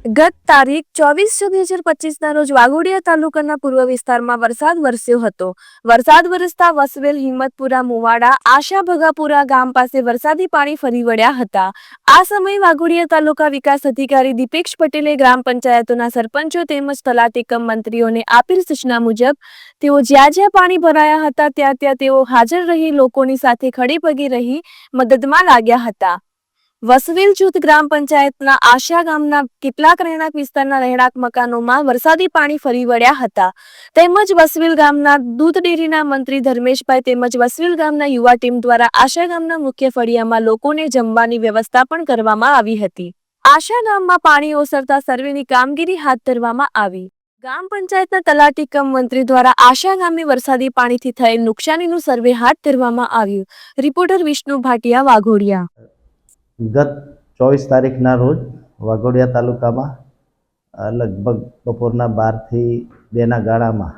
ગત તારીખ ચોવીસ છ બે હજાર પચીસના રોજ વાઘોડિયા તાલુકાના પૂર્વ વિસ્તારમાં વરસાદ વરસ્યો હતો. વરસાદ વરસતા વસવેલ, હિંમતપુરા, મુવાડા, આશા ભગાપુરા ગામ પાસે વરસાદી પાણી ફરી વળ્યા હતા. આ સમયે વાઘોડિયા તાલુકા વિકાસ અધિકારી દીપેક્ષ પટેલે ગ્રામ પંચાયતોના સરપંચો તેમજ તલાટીકમ મંત્રીઓને આપેલ સૂચના મુજબ, તેઓ જ્યાં જ્યાં પાણી ભરાયા હતા, ત્યાં ત્યાં તેઓ હાજર રહી, લોકોની સાથે ખડી પગી રહી મદદમાં લાગ્યા હતા. વસવેલ જૂથ ગ્રામ પંચાયતના આશા ગામના કેટલાક રહેણાંક વિસ્તારના રહેણાંક મકાનોમાં વરસાદી પાણી ફરી વળ્યા હતા. તેમજ વસવેલ ગામના દૂધ ડેરીના મંત્રી ધર્મેશભાઈ તેમજ વસવેલ ગામના યુવા ટીમ દ્વારા આશા ગામના મુખ્ય ફળિયામાં લોકોને જમવાની વ્યવસ્થા પણ કરવામાં આવી હતી. આશા ગામમાં પાણી ઓસરતા સર્વેની કામગીરી હાથ ધરવામાં આવી. ગામ પંચાયતના તલાટી કમ મંત્રી દ્વારા આશા ગામે વરસાદી પાણીથી થયેલ નુકસાનીનું સર્વે હાથ ધરવામાં આવ્યું. રિપોર્ટર વિષ્ણુ ભાટિયા વાઘોડિયા. ગત ચોવીસ તારીખના રોજ વાઘોડિયા તાલુકામાં લગભગ બપોરના બારથી બેના ગાળામાં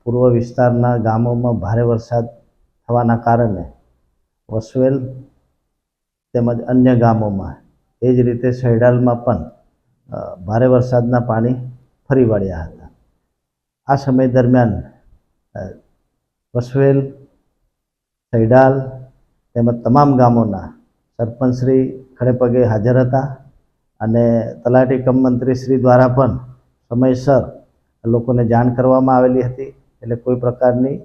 પૂર્વ વિસ્તારના ગામોમાં ભારે વરસાદ થવાના કારણે વસવેલ તેમજ અન્ય ગામોમાં એ જ રીતે સૈડાલમાં પણ ભારે વરસાદના પાણી ફરી વળ્યા હતા. આ સમય દરમિયાન વસવેલ સૈડાલ તેમજ તમામ ગામોના સરપંચશ્રી ખડેપગે હાજર હતા અને તલાટી કમ મંત્રીશ્રી દ્વારા પણ સમયસર લોકોને જાણ કરવામાં આવેલી હતી. એટલે કોઈ પ્રકારની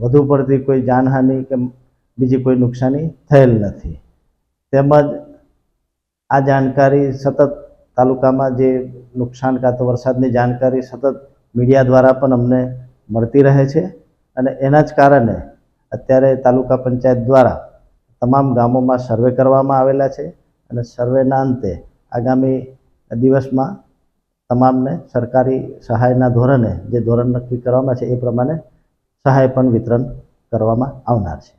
વધુ પડતી કોઈ જાનહાનિ કે બીજી કોઈ નુકસાની થયેલ નથી. તેમજ આ જાણકારી સતત તાલુકામાં જે નુકસાન કાં તો વરસાદની જાણકારી સતત મીડિયા દ્વારા પણ અમને મળતી રહે છે. અને એના જ કારણે અત્યારે તાલુકા પંચાયત દ્વારા તમામ ગામોમાં સર્વે કરવામાં આવેલા છે અને સર્વેના અંતે આગામી દિવસમાં તમામને સરકારી સહાયના ધોરણે જે ધોરણ નક્કી કરવામાં છે એ પ્રમાણે સહાય પણ વિતરણ કરવામાં આવનાર છે.